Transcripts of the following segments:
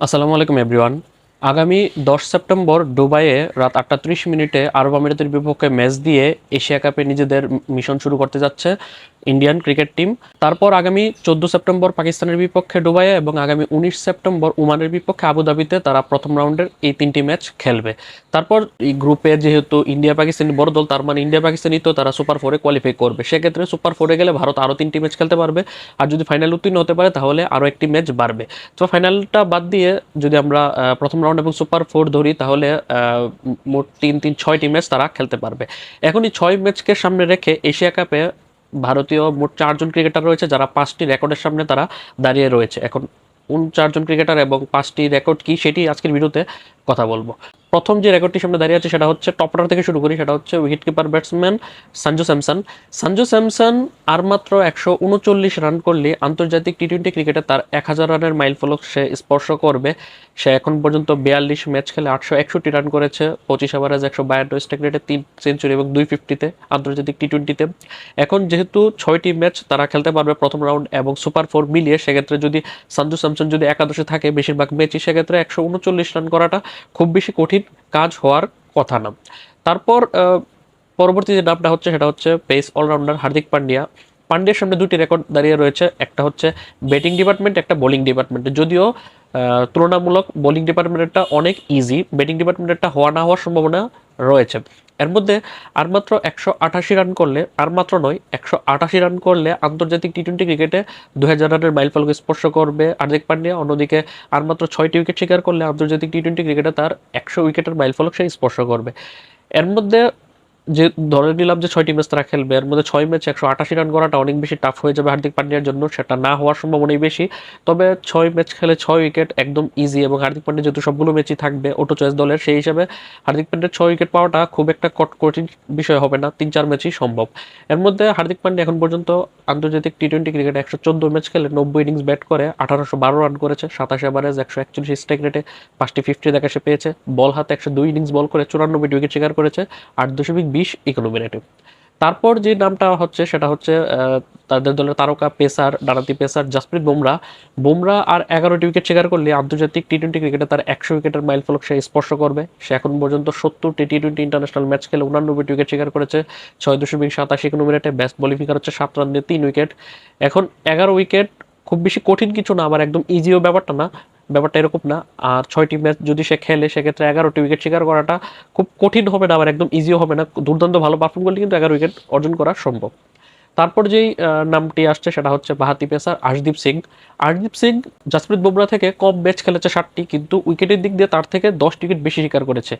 আসসালামু আলাইকুম, এভরিওয়ান। আগামী দশ সেপ্টেম্বর দুবাইয়ে রাত আটটা ত্রিশ মিনিটে আরব আমিরাতের বিপক্ষে ম্যাচ দিয়ে এশিয়া কাপে নিজেদের মিশন শুরু করতে যাচ্ছে ইন্ডিয়ান ক্রিকেট টিম। তারপর আগামী চোদ্দ সেপ্টেম্বর পাকিস্তানের বিপক্ষে দুবাইয়ে এবং আগামী উনিশ সেপ্টেম্বর ওমানের বিপক্ষে আবুধাবিতে তারা প্রথম রাউন্ডের এই তিনটি ম্যাচ খেলবে। তারপর এই গ্রুপে যেহেতু ইন্ডিয়া পাকিস্তানি বড় দল, তার মানে ইন্ডিয়া পাকিস্তানি তো তারা সুপার ফোরে কোয়ালিফাই করবে। সেক্ষেত্রে সুপার ফোরে গেলে ভারত আরও তিনটি ম্যাচ খেলতে পারবে। আর যদি ফাইনাল উত্তীর্ণ হতে পারে, তাহলে আরও একটি ম্যাচ বাড়বে। তো ফাইনালটা বাদ দিয়ে যদি আমরা প্রথম রাউন্ড এবং সুপার ফোর ধরি, তাহলে মোট তিন তিন, ছয়টি ম্যাচ তারা খেলতে পারবে। এখন এই ছয় ম্যাচকে সামনে রেখে এশিয়া কাপে ভারতীয় মোট চারজন ক্রিকেটার রয়েছে, যারা পাঁচটি রেকর্ডের সামনে তারা দাঁড়িয়ে রয়েছে। এখন উনচারজন ক্রিকেটার এবং পাঁচটি রেকর্ড কি সেটি আজকের ভিডিওতে কথা বলব। প্রথম যে রেকর্ডটি সামনে দাঁড়িয়ে আছে সেটা হচ্ছে টপ অর্ডার থেকে শুরু করি, সেটা হচ্ছে wicket keeper batsman Sanju Samson Sanju Samson আর মাত্র একশো উনচল্লিশ রান করলে আন্তর্জাতিক টি টোয়েন্টি ক্রিকেটে তার এক হাজার রানের মাইল ফলক সে স্পর্শ করবে। সে এখন পর্যন্ত বিয়াল্লিশ ম্যাচ খেলে আটশো একষট্টি রান করেছে, পঁচিশ ওভারেজ একশো বায়ান্ন স্ট্রাইক রেটে তিন সেঞ্চুরি এবং দুই ফিফটিতে আন্তর্জাতিক টি টোয়েন্টিতে এখন যেহেতু ছয়টি ম্যাচ তারা খেলতে পারবে প্রথম রাউন্ড এবং সুপার ফোর মিলিয়ে, সেক্ষেত্রে যদি সঞ্জু স্যামসন যদি একাদশে থাকে বেশিরভাগ ম্যাচই সেক্ষেত্রে একশো উনচল্লিশ রান করাটা খুব বেশি কঠিন কাজ হওয়ার কথা না। তারপর পরবর্তী যে নামটা হচ্ছে সেটা হচ্ছে পেস অলরাউন্ডার হার্দিক পান্ডিয়া। পান্ডিয়ার সামনে দুটি রেকর্ড দাঁড়িয়ে রয়েছে, একটা হচ্ছে ব্যাটিং ডিপার্টমেন্ট, একটা বোলিং ডিপার্টমেন্ট। যদিও তুলনামূলক বোলিং ডিপার্টমেন্টটা অনেক ইজি ব্যাটিং ডিপার্টমেন্টটা হওয়া না হওয়ার সম্ভাবনা রয়েছে। এর মধ্যে আর মাত্র একশো আঠাশি রান করলে, আর মাত্র নয়, একশো আঠাশি রান করলে আন্তর্জাতিক টি টোয়েন্টি ক্রিকেটে দু হাজার রানের মাইল ফলকে স্পর্শ করবে হার্দিক পান্ডিয়া। অন্যদিকে আর মাত্র ছয়টি উইকেট শিকার করলে আন্তর্জাতিক টি টোয়েন্টি ক্রিকেটে তার একশো উইকেটের মাইল ফলক সে স্পর্শ করবে। এর মধ্যে যে ধরে নিলাম যে ছয়টি ম্যাচ তারা খেলবে, এর মধ্যে ছয় ম্যাচ একশো আটাশি রান করাটা অনেক বেশি টাফ হয়ে যাবে হার্দিক পান্ডিয়ার জন্য, সেটা না হওয়ার সম্ভাবনাই বেশি। তবে ছয় ম্যাচ খেলে ছয় উইকেট একদম ইজি এবং হার্দিক পান্ডিয়া যেহেতু সবগুলো ম্যাচই থাকবে অটো চয়েস দলের, সেই হিসাবে হার্দিক পান্ডিয়ার ছয় উইকেট পাওয়াটা খুব একটা কট- কঠিন বিষয় হবে না তিন চার ম্যাচই সম্ভব। এর মধ্যে হার্দিক পান্ডিয়া এখন পর্যন্ত আন্তর্জাতিক টি টোয়েন্টি ক্রিকেটে একশো চোদ্দ ম্যাচ খেলে নব্বই ইনিংস ব্যাট করে, আঠারোশো বারো রান করেছে, সাতাশ এভারেজ একশো একচল্লিশ স্ট্রাইক রেটে পাঁচটি ফিফটি দেখা সে পেয়েছে। বল হাতে একশো দুই ইনিংস বল করে চুরানব্বই উইকেট শিকার করেছে, আট দশমিক বিশ ইকোনমি রেটে তারপর যে নামটা হচ্ছে, সেটা হচ্ছে তাদের দলের তারকা পেসার ডানাতি পেসার জাসপ্রীত বুমরা। বুমরা আর এগারোটি উইকেট শিকার করলে আন্তর্জাতিক টি টোয়েন্টি ক্রিকেটে তার একশো উইকেটের মাইল ফলক সে স্পর্শ করবে। সে এখন পর্যন্ত সত্তরটি টি টোয়েন্টি ইন্টারন্যাশনাল ম্যাচ খেলে উনানব্বইটি উইকেট শিকার করেছে। ছয় দশমিক সাতাশি ইকোনমি রেটে ব্যাস্ট বলিং ফিগার হচ্ছে সাত রান দিয়ে তিন উইকেট এখন এগারো উইকেট খুব বেশি কঠিন কিছু না আবার একদম ইজিও ব্যাপারটা না। ব্যাপারটা এরকম না। আর ছয়টি ম্যাচ যদি সে খেলে, সেক্ষেত্রে এগারোটি উইকেট শিকার করাটা খুব কঠিন হবে না, আবার একদম ইজিও হবে না। দুর্দান্ত ভালো পারফর্ম করলে কিন্তু এগারো উইকেট অর্জন করা সম্ভব। তারপর যেই নামটি আসছে সেটা হচ্ছে বাহাতি পেসার আশদীপ সিং। আশদীপ সিং জাসপ্রীত বুমরা থেকে কম ম্যাচ খেলেছে ষাটটি কিন্তু উইকেটের দিক দিয়ে তার থেকে দশ উইকেট বেশি শিকার করেছে।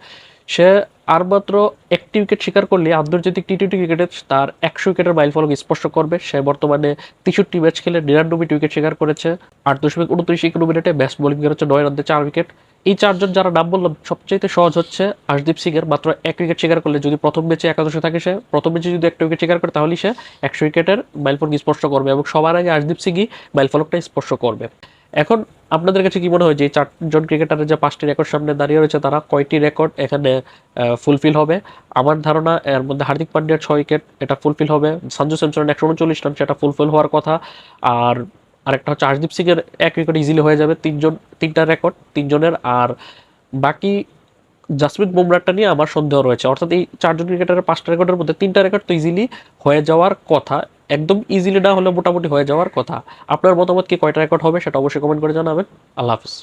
সে আর মাত্র একটি উইকেট শিকার করলে আন্তর্জাতিক টি টোয়েন্টি ক্রিকেটে তার একশো উইকেটের মাইল ফলক স্পর্শ করবে। সে বর্তমানে তেষট্টি ম্যাচ খেলে নিরানব্বইটি উইকেট শিকার করেছে। আট দশমিক উনত্রিশ ইকোনমি রেটে ব্যাস্ট বোলিং হচ্ছে নয় রানতে চার উইকেট এই চারজন যারা নাম বললাম সবচেয়ে সহজ হচ্ছে আশদীপ সিং এর মাত্র এক উইকেট শিকার করলে যদি প্রথম ম্যাচে একাদশে থাকে সে, প্রথম ম্যাচে যদি একটা উইকেট শিকার করে তাহলেই সে একশো উইকেটের মাইল ফলক স্পর্শ করবে এবং সবার আগে আশদীপ সিংই মাইল ফলকটা স্পর্শ করবে। এখন আপনাদের কাছে কি মনে হয় যে চারজন ক্রিকেটারের যে পাঁচটি রেকর্ড সামনে দাঁড়িয়ে রয়েছে, তারা কয়টি রেকর্ড এখানে ফুলফিল হবে? আমার ধারণা, এর মধ্যে হার্দিক পান্ডিয়ার ছয় উইকেট এটা ফুলফিল হবে। সঞ্জু স্যামসনের একশো উনচল্লিশ রান সেটা ফুলফিল হওয়ার কথা। আর আরেকটা হচ্ছে আশদীপ সিংয়ের এক উইকেট ইজিলি হয়ে যাবে, তিনজন, তিনটা রেকর্ড তিনজনের। আর বাকি জাসমিন বুমরাটা নিয়ে আমার সন্দেহ রয়েছে। অর্থাৎ এই চারজন ক্রিকেটারের পাঁচটা রেকর্ডের মধ্যে তিনটা রেকর্ড তো ইজিলি হয়ে যাওয়ার কথা, একদম ইজিলি না হলে মোটামুটি হয়ে যাওয়ার কথা। আপনার মতামত কি কয়টা রেকর্ড হবে সেটা অবশ্যই কমেন্ট করে জানাবেন। আল্লাহ হাফিজ।